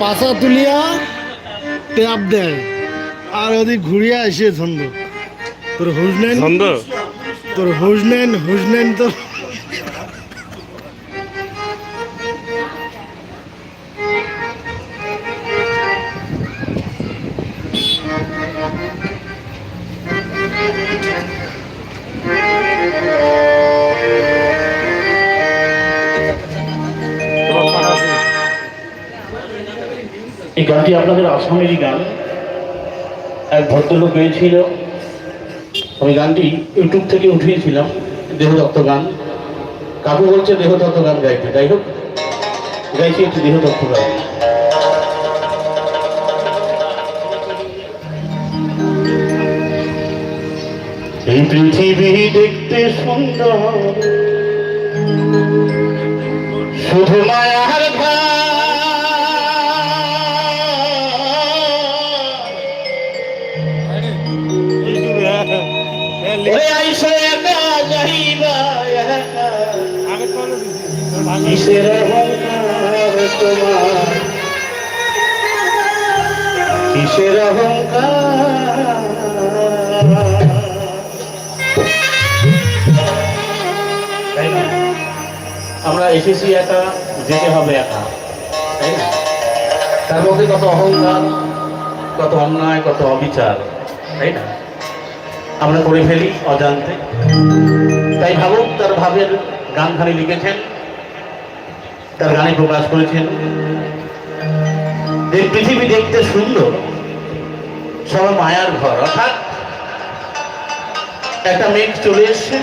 পাশা তুলিয়া ট্যাপ দেয় আর ওদিক ঘুরিয়া এসে ছন্দ তোর হুজনেন? ছন্দ তোর হুজনেন হুজনেন তোর গানটি আপনাদের আসামেরই গান। এক ভদ্রলোক গেয়েছিল। আমি গানটি ইউটিউব থেকে উঠিয়েছিলাম, দেহদত্ত গান। কাকু বলছে দেহদত্ত গান গাইতে। যাই হোক, গাইছি একটি দেহদত্ত গান। এই পৃথিবী দেখতে সুন্দর। শুধু মায়ার ঘর কিসের অহংকার তোমার? কিসের অহংকার তাই না? আমরা এসেছি একা যেতে হবে একা, তাই না? তার মধ্যে কত অহংকার, কত অন্যায়, কত অবিচার, তাই না? আমরা করে ফেলি অজান্তে। তাই ভাবুক তার ভাবের গানখানি লিখেছেন তার গানে প্রকাশ করেছেন। যে পৃথিবী দেখতে সুন্দর সব মায়ার ঘর। অর্থাৎ একটা মেঘ চলে এসছে,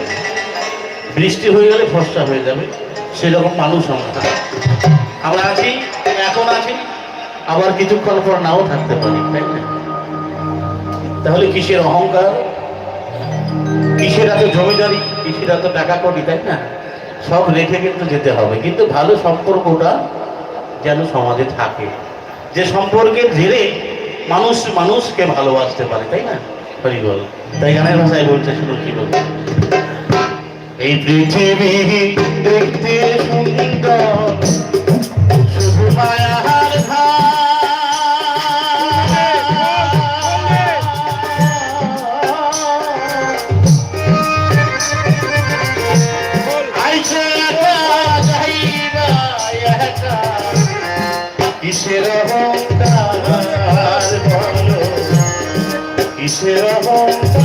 বৃষ্টি হয়ে গেলে ফসকা হয়ে যাবে, সেরকম মানুষ আমরা। আমরা আছি, এখন আছি, আবার কিছুক্ষণ পর নাও থাকতে পারি, তাই না? তাহলে কিসের অহংকার? কিসের এত জমিদারি? কিসের এত টাকা করি তাই না? সব রেখে কিন্তু যেতে হবে। কিন্তু ভালো সম্পর্কটা যেন সমাজে থাকে। যে সম্পর্কে জেরে মানুষ মানুষকে ভালোবাসতে পারে তাই না? হরিবল তাই গানের ভাষায় বলছে শুনুন কি বলছে এই পৃথিবী দেখতে সুন্দর। কিসের অহংকার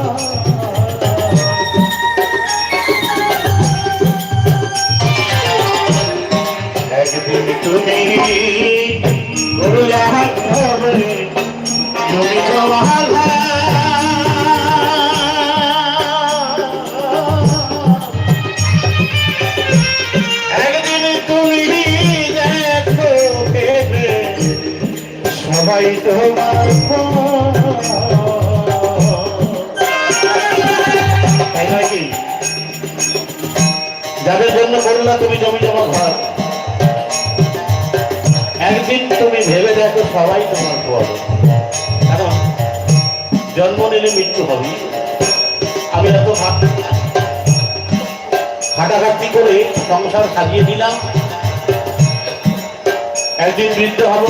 যাদের জন্য করলা তুমি জমি জমা ঘর একদিন তুমি ভেবে দেখো সবাই তোমার পর কারণ জন্ম নিলে মৃত্যু হবে আমি এত খাটাখাটি করে সংসার সাজিয়ে দিলাম একদিন বৃদ্ধ হব